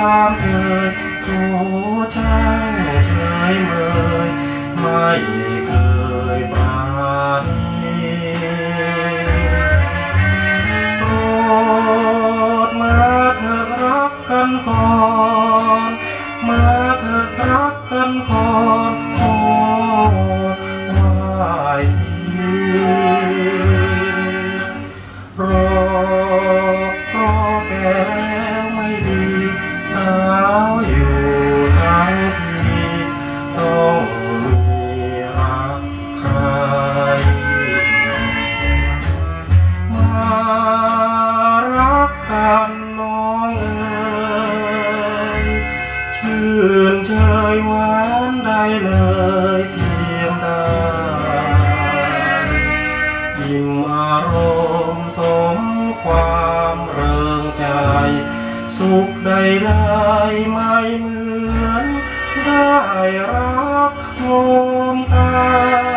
xa trời chúa trai ngày mới, mời cười อารมณ์สมความเริงใจ สุขใดได้ไม่เหมือน ได้รักโคมตา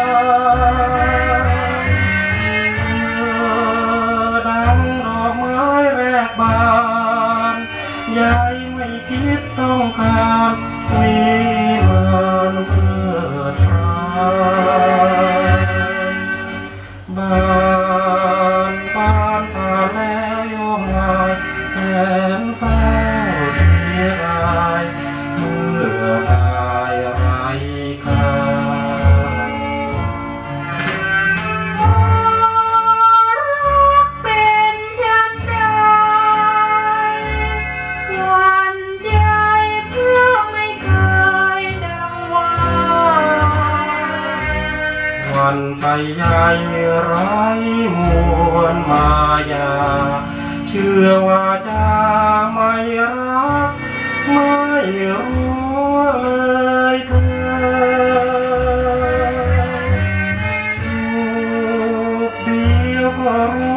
มันไปใหญ่ไรมวลมายา เชื่อว่าจะไม่รักไม่รู้เอ่ยเธอทุกเดียก็รู้